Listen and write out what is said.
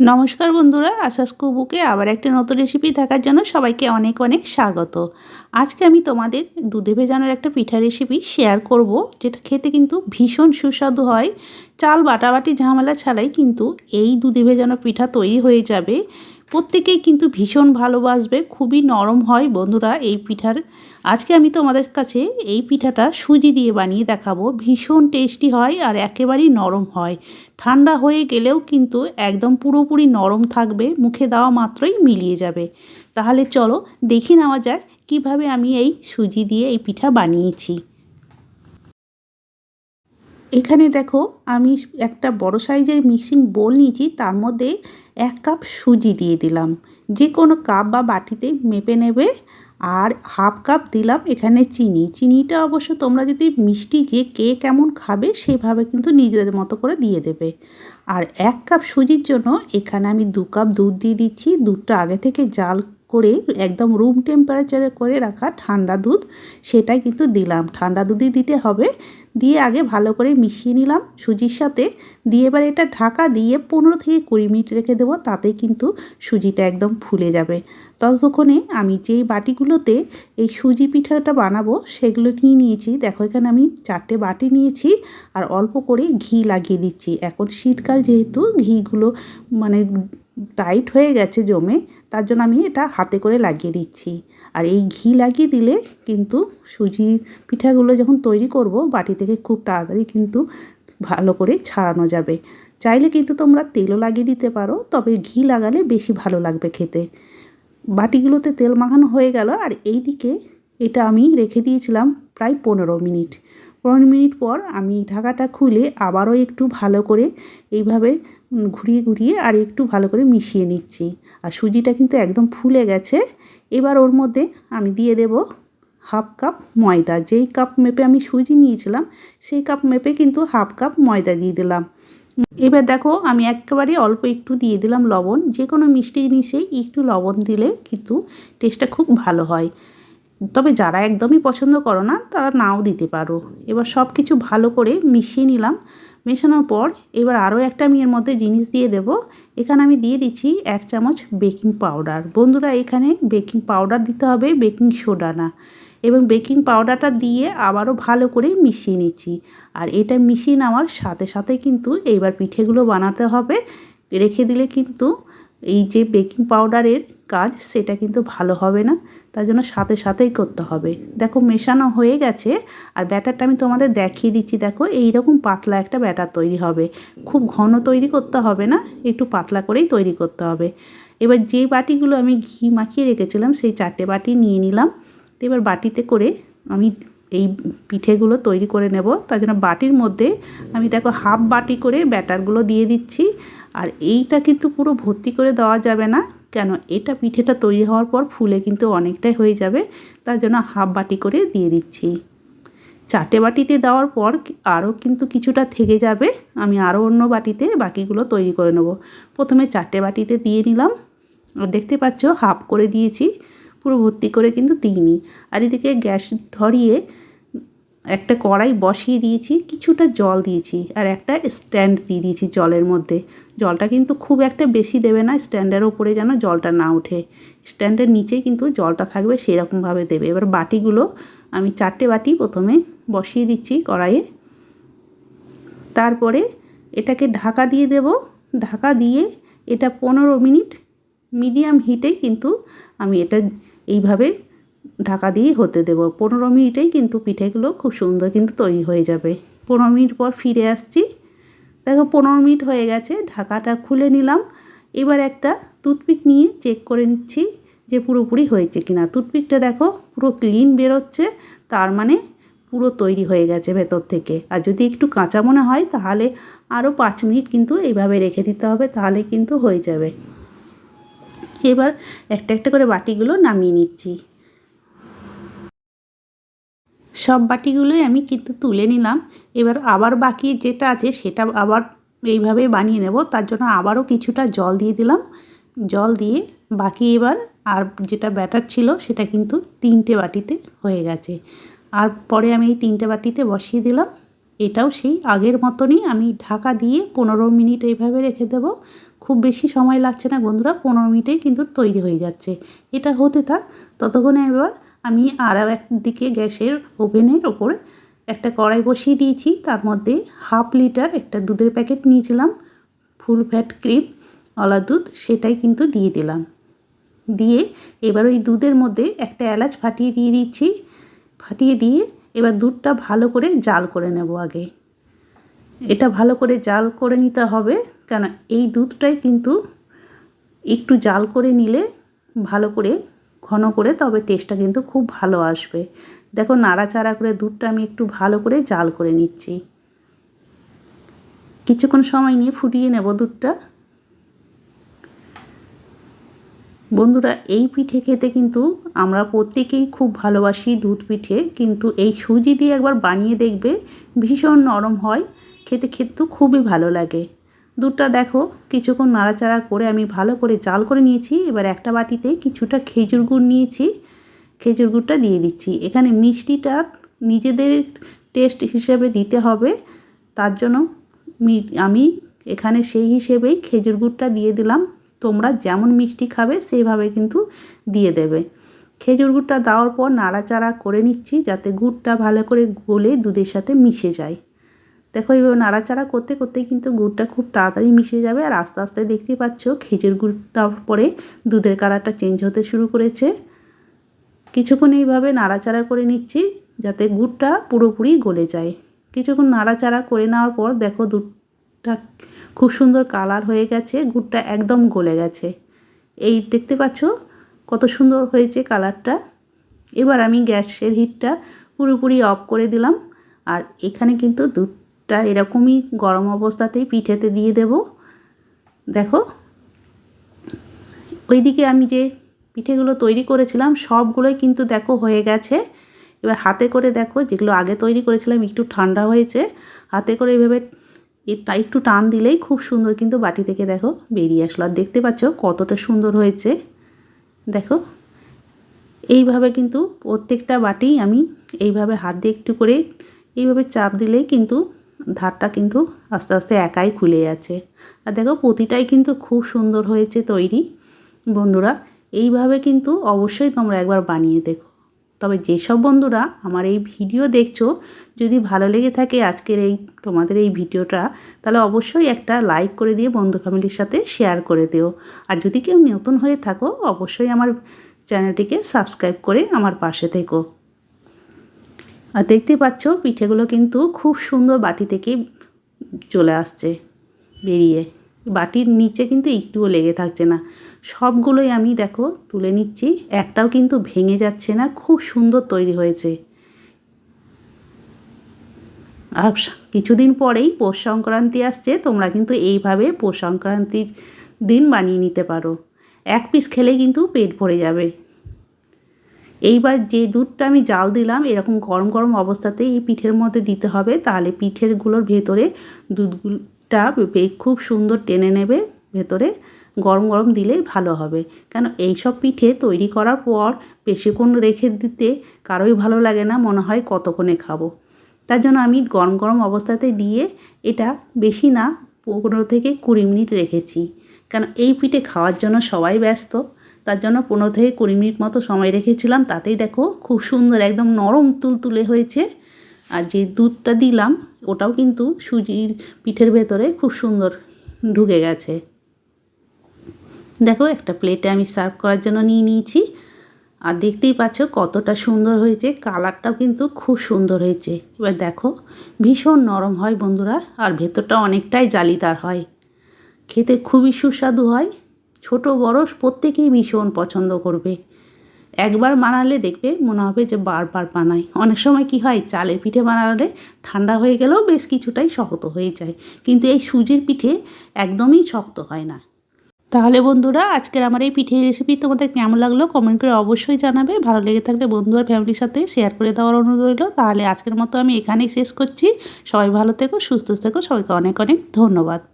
নমস্কার বন্ধুরা, আশাস কুবুকে আবার একটা নতুন রেসিপি থাকার জন্য সবাইকে অনেক অনেক স্বাগত। আজকে আমি তোমাদের দুধে ভেজানোর একটা পিঠা রেসিপি শেয়ার করব, যেটা খেতে কিন্তু ভীষণ সুস্বাদু হয়। চাল বাটাবাটি ঝামেলা ছাড়াই কিন্তু এই দুধে ভেজানো পিঠা তৈরি হয়ে যাবে। প্রত্যেকেই কিন্তু ভীষণ ভালোবাসবে, খুবই নরম হয় বন্ধুরা এই পিঠার। আজকে আমি তোমাদের কাছে এই পিঠাটা সুজি দিয়ে বানিয়ে দেখাবো, ভীষণ টেস্টি হয় আর একেবারেই নরম হয়। ঠান্ডা হয়ে গেলেও কিন্তু একদম পুরোপুরি নরম থাকবে, মুখে দেওয়া মাত্রই মিলিয়ে যাবে। তাহলে চলো দেখি নেওয়া যাক কীভাবে আমি এই সুজি দিয়ে এই পিঠা বানিয়েছি। এখানে দেখো, আমি একটা বড় সাইজের মিক্সিং বোল নিয়েছি, তার মধ্যে এক কাপ সুজি দিয়ে দিলাম। যে কোনো কাপ বা বাটিতে মেপে নেবে, আর হাফ কাপ দিলাম এখানে চিনি। চিনিটা অবশ্য তোমরা যদি মিষ্টি যে কে কেমন খাবে, সেভাবে কিন্তু নিজেদের মতো করে দিয়ে দেবে। আর এক কাপ সুজির জন্য এখানে আমি দু কাপ দুধ দিয়ে দিচ্ছি। দুধটা আগে থেকে জাল করে একদম রুম টেম্পারেচারে করে রাখা ঠান্ডা দুধ, সেটাই কিন্তু দিলাম। ঠান্ডা দুধই দিতে হবে। দিয়ে আগে ভালো করে মিশিয়ে নিলাম সুজির সাথে। দিয়ে এবার এটা ঢাকা দিয়ে পনেরো থেকে কুড়ি মিনিট রেখে দেবো, তাতে কিন্তু সুজিটা একদম ফুলে যাবে। ততক্ষণে আমি যেই বাটিগুলোতে এই সুজি পিঠাটা বানাবো, সেগুলো নিয়ে নিয়েছি। দেখো, এখানে আমি চারটে বাটি নিয়েছি আর অল্প করে ঘি লাগিয়ে দিচ্ছি। এখন শীতকাল যেহেতু, ঘিগুলো মানে টাইট হয়ে গেছে জমে, তার জন্য আমি এটা হাতে করে লাগিয়ে দিচ্ছি। আর এই ঘি লাগিয়ে দিলে কিন্তু সুজি পিঠাগুলো যখন তৈরি করব, বাটি থেকে খুব তাড়াতাড়ি কিন্তু ভালো করে ছাড়ানো যাবে। চাইলে কিন্তু তোমরা তেলও লাগিয়ে দিতে পারো, তবে ঘি লাগালে বেশি ভালো লাগবে খেতে। বাটিগুলোতে তেল মাখানো হয়ে গেল, আর এই দিকে এটা আমি রেখে দিয়েছিলাম প্রায় পনেরো মিনিট। পনেরো মিনিট পর আমি ঢাকাটা খুলে আবারও একটু ভালো করে এইভাবে ঘুরিয়ে ঘুরিয়ে আর একটু ভালো করে মিশিয়ে নিচ্ছি। আর সুজিটা কিন্তু একদম ফুলে গেছে। এবার ওর মধ্যে আমি দিয়ে দেব হাফ কাপ ময়দা। যেই কাপ মেপে আমি সুজি নিয়েছিলাম, সেই কাপ মেপে কিন্তু হাফ কাপ ময়দা দিয়ে দিলাম। এবার দেখো, আমি একেবারে অল্প একটু দিয়ে দিলাম লবণ। যে কোনো মিষ্টি জিনিসেই একটু লবণ দিলে কিন্তু টেস্টটা খুব ভালো হয়। তবে যারা একদমই পছন্দ করো না, তারা নাও দিতে পারো। এবার সব কিছু ভালো করে মিশিয়ে নিলাম। মেশানোর পর এবার আরও একটা আমি এর মধ্যে জিনিস দিয়ে দেব। এখানে আমি দিয়ে দিচ্ছি এক চামচ বেকিং পাউডার। বন্ধুরা, এখানে বেকিং পাউডার দিতে হবে বেকিং সোডা না। এবং বেকিং পাউডারটা দিয়ে আবারও ভালো করে মিশিয়ে নিচ্ছি। আর এটা মিশিয়ে নেওয়ার সাথে সাথে কিন্তু এইবার পিঠেগুলো বানাতে হবে। রেখে দিলে কিন্তু এই যে বেকিং পাউডারের কাজ, সেটা কিন্তু ভালো হবে না। তার জন্য সাথে সাথেই করতে হবে। দেখো, মেশানো হয়ে গেছে। আর ব্যাটারটা আমি তোমাদের দেখিয়ে দিচ্ছি। দেখো এই রকম পাতলা একটা ব্যাটার তৈরি হবে। খুব ঘন তৈরি করতে হবে না, একটু পাতলা করেই তৈরি করতে হবে। এবার যে বাটিগুলো আমি ঘি মাখিয়ে রেখেছিলাম, সেই চারটে বাটি নিয়ে নিলাম। তো এবার বাটিতে করে আমি এই পিঠেগুলো তৈরি করে নেব। তার জন্য বাটির মধ্যে আমি দেখো, হাফ বাটি করে ব্যাটারগুলো দিয়ে দিচ্ছি। আর এইটা কিন্তু পুরো ভর্তি করে দেওয়া যাবে না। কেন? এটা পিঠেটা তৈরি হওয়ার পর ফুলে কিন্তু অনেকটাই হয়ে যাবে, তার জন্য হাফ বাটি করে দিয়ে দিচ্ছি। চারটে বাটিতে দেওয়ার পর আরও কিন্তু কিছুটা থেকে যাবে, আমি আরও অন্য বাটিতে বাকিগুলো তৈরি করে নেব। প্রথমে চারটে বাটিতে দিয়ে নিলাম। দেখতে পাচ্ছ, হাফ করে দিয়েছি, পুরো ভর্তি করে কিন্তু দিইনি। আর এদিকে গ্যাস ধরিয়ে একটা কড়াই বসিয়ে দিয়েছি, কিছুটা জল দিয়েছি আর একটা স্ট্যান্ড দিয়ে দিয়েছি জলের মধ্যে। জলটা কিন্তু খুব একটা বেশি দেবে না, স্ট্যান্ডের ওপরে যেন জলটা না ওঠে। স্ট্যান্ডের নিচে কিন্তু জলটা থাকবে, সেরকমভাবে দেবে। এবার বাটিগুলো আমি চারটে বাটি প্রথমে বসিয়ে দিচ্ছি কড়াইয়ে। তারপরে এটাকে ঢাকা দিয়ে দেব। ঢাকা দিয়ে এটা পনেরো মিনিট মিডিয়াম হিটে কিন্তু আমি এটা এইভাবে ঢাকা দিয়ে হতে দেব। পনেরো মিনিটেই কিন্তু পিঠেগুলো খুব সুন্দর কিন্তু তৈরি হয়ে যাবে। পনেরো মিনিট পর ফিরে আসছি। দেখো, পনেরো মিনিট হয়ে গেছে, ঢাকাটা খুলে নিলাম। এবার একটা টুথপিক নিয়ে চেক করে নিচ্ছি যে পুরোপুরি হয়েছে কিনা। টুথপিকটা দেখো, পুরো ক্লিন বেরোচ্ছে, তার মানে পুরো তৈরি হয়ে গেছে ভেতর থেকে। আর যদি একটু কাঁচা মনে হয়, তাহলে আরও পাঁচ মিনিট কিন্তু এইভাবে রেখে দিতে হবে, তাহলে কিন্তু হয়ে যাবে। এবার একটা একটা করে বাটিগুলো নামিয়ে নিচ্ছি। সব বাটিগুলোই আমি কিন্তু তুলে নিলাম। এবার আবার বাকি যেটা আছে সেটা আবার এইভাবে বানিয়ে নেব। তার জন্য আবারও কিছুটা জল দিয়ে দিলাম। জল দিয়ে বাকি এবার আর যেটা ব্যাটার ছিল সেটা কিন্তু তিনটে বাটিতে হয়ে গেছে। আর পরে আমি এই তিনটে বাটিতে বসিয়ে দিলাম। এটাও সেই আগের মতনই আমি ঢাকা দিয়ে পনেরো মিনিট এইভাবে রেখে দেবো। খুব বেশি সময় লাগছে না বন্ধুরা, পনেরো মিনিটেই কিন্তু তৈরি হয়ে যাচ্ছে। এটা হতে থাক, ততক্ষণে এবার আমি আরও একদিকে গ্যাসের ওভেনের ওপরে একটা কড়াই বসিয়ে দিয়েছি। তার মধ্যে হাফ লিটার একটা দুধের প্যাকেট নিয়েছিলাম, ফুল ফ্যাট ক্রিম, অলা দুধ, সেটাই কিন্তু দিয়ে দিলাম। দিয়ে এবার ওই দুধের মধ্যে একটা এলাচ ফাটিয়ে দিয়ে দিচ্ছি। ফাটিয়ে দিয়ে এবার দুধটা ভালো করে জাল করে নেব আগে। এটা ভালো করে জাল করে নিতে হবে, কেন এই দুধটাই কিন্তু একটু জাল করে নিলে ভালো করে ঘন করে, তবে টেস্টটা কিন্তু খুব ভালো আসবে। দেখো, নাড়াচাড়া করে দুধটা আমি একটু ভালো করে জাল করে নিচ্ছি। কিছুক্ষণ সময় নিয়ে ফুটিয়ে নেব দুধটা। বন্ধুরা, এই পিঠে খেতে কিন্তু আমরা প্রত্যেকেই খুব ভালোবাসি দুধ পিঠে, কিন্তু এই সুজি দিয়ে একবার বানিয়ে দেখবে, ভীষণ নরম হয়, খেতে খেতে খুবই ভালো লাগে। দুধটা দেখো, কিছুক্ষণ নাড়াচাড়া করে আমি ভালো করে জাল করে নিয়েছি। এবার একটা বাটিতে কিছুটা খেজুর গুড় নিয়েছি, খেজুর গুড়টা দিয়ে দিচ্ছি। এখানে মিষ্টিটা নিজেদের টেস্ট হিসেবে দিতে হবে, তার জন্য আমি এখানে সেই হিসেবেই খেজুর গুড়টা দিয়ে দিলাম। তোমরা যেমন মিষ্টি খাবে, সেইভাবে কিন্তু দিয়ে দেবে। খেজুর গুড়টা দেওয়ার পর নাড়াচাড়া করে নিচ্ছি, যাতে গুড়টা ভালো করে গলে দুধের সাথে মিশে যায়। দেখো, এইভাবে নাড়াচাড়া করতে করতে কিন্তু গুড়টা খুব তাড়াতাড়ি মিশে যাবে। আর আস্তে আস্তে দেখতেই পাচ্ছ, খেজুর গুড় পরে দুধের কালারটা চেঞ্জ হতে শুরু করেছে। কিছুক্ষণ এইভাবে নাড়াচাড়া করে নিচ্ছি, যাতে গুড়টা পুরোপুরি গলে যায়। কিছুক্ষণ নাড়াচাড়া করে নেওয়ার পর দেখো, দুধটা খুব সুন্দর কালার হয়ে গেছে, গুড়টা একদম গলে গেছে। এই দেখতে পাচ্ছ, কত সুন্দর হয়েছে কালারটা। এবার আমি গ্যাসের হিটটা পুরোপুরি অফ করে দিলাম। আর এখানে কিন্তু দুধটা এরকমই গরম অবস্থাতেই পিঠেতে দিয়ে দেব। দেখো, ওইদিকে আমি যে পিঠেগুলো তৈরি করেছিলাম সবগুলোই কিন্তু দেখো হয়ে গেছে। এবার হাতে করে দেখো, যেগুলো আগে তৈরি করেছিলাম একটু ঠান্ডা হয়েছে, হাতে করে এভাবে একটু টান দিলেই খুব সুন্দর কিন্তু বাটি থেকে দেখো বেরিয়ে আসলো। আর দেখতে পাচ্ছ কতটা সুন্দর হয়েছে। দেখো, এইভাবে কিন্তু প্রত্যেকটা বাটি আমি এইভাবে হাত দিয়ে একটু করে এইভাবে চাপ দিলেই কিন্তু ধারটা কিন্তু আস্তে আস্তে একাই খুলে যাচ্ছে। আর দেখো প্রতিটাই কিন্তু খুব সুন্দর হয়েছে তৈরি। বন্ধুরা, এইভাবে কিন্তু অবশ্যই তোমরা একবার বানিয়ে দেখো। তবে যেসব বন্ধুরা আমার এই ভিডিও দেখছ, যদি ভালো লেগে থাকে আজকের এই, তোমাদের এই ভিডিওটা, তাহলে অবশ্যই একটা লাইক করে দিয়ে বন্ধু ফ্যামিলির সাথে শেয়ার করে দিও। আর যদি কেউ নতুন হয়ে থাকো, অবশ্যই আমার চ্যানেলটিকে সাবস্ক্রাইব করে আমার পাশে থেকো। আর দেখতে পাচ্ছ, পিঠেগুলো কিন্তু খুব সুন্দর বাটি থেকে চলে আসছে, বেরিয়ে। বাটির নিচে কিন্তু একটুও লেগে থাকছে না। সবগুলোই আমি দেখো তুলে নিচ্ছি, একটাও কিন্তু ভেঙে যাচ্ছে না, খুব সুন্দর তৈরি হয়েছে। আর কিছুদিন পরেই পৌষ সংক্রান্তি আসছে, তোমরা কিন্তু এইভাবে পৌষ সংক্রান্তির দিন বানিয়ে নিতে পারো। এক পিস খেলে কিন্তু পেট ভরে যাবে। এইবার যে দুধটা আমি জাল দিলাম, এরকম গরম গরম অবস্থাতেই এই পিঠের মধ্যে দিতে হবে। তাহলে পিঠেরগুলোর ভেতরে দুধটা খুব সুন্দর টেনে নেবে, ভেতরে গরম গরম দিলেই ভালো হবে। কেন এইসব পিঠে তৈরি করার পর বেশিক্ষণ রেখে দিতে কারোই ভালো লাগে না, মনে হয় কতক্ষণে খাব। তার জন্য আমি গরম গরম অবস্থাতে দিয়ে এটা বেশি না, পনেরো থেকে কুড়ি মিনিট রেখেছি। কেন এই পিঠে খাওয়ার জন্য সবাই ব্যস্ত। তার জন্য পনেরো থেকে কুড়ি মিনিট মতো সময় রেখেছিলাম। তাতেই দেখো খুব সুন্দর একদম নরম তুলতুলে হয়েছে। আর যে দুধটা দিলাম, ওটাও কিন্তু সুজির পিঠের ভেতরে খুব সুন্দর ঢুকে গেছে। দেখো একটা প্লেটে আমি সার্ভ করার জন্য নিয়ে নিয়েছি। আর দেখতেই পাচ্ছ কতটা সুন্দর হয়েছে কালারটাও কিন্তু খুব সুন্দর হয়েছে। এবার দেখো, ভীষণ নরম হয় বন্ধুরা, আর ভেতরটা অনেকটাই জালিদার হয়। খেতে খুবই সুস্বাদু হয়। ছোট বড় প্রত্যেকেই ভীষণ পছন্দ করবে। একবার বানালে দেখবে মনে হবে যে বারবার বানাই। অনেক সময় কি হয়, চালের পিঠে বানালে ঠান্ডা হয়ে গেলেও বেশ কিছুটাই শক্ত হয়ে যায়। কিন্তু এই সুজির পিঠে একদমই শক্ত হয় না। তাহলে বন্ধুরা, আজকের আমার এই পিঠের রেসিপি তোমাদের কেমন লাগল কমেন্ট করে অবশ্যই জানাবে। ভালো লেগে থাকলে বন্ধু আর ফ্যামিলির সাথে শেয়ার করে দেওয়ার অনুরোধ রইল। তাহলে আজকের মতো আমি এখানেই শেষ করছি। সবাই ভালো থেকো, সুস্থ থেকো। সবাইকে অনেক অনেক ধন্যবাদ।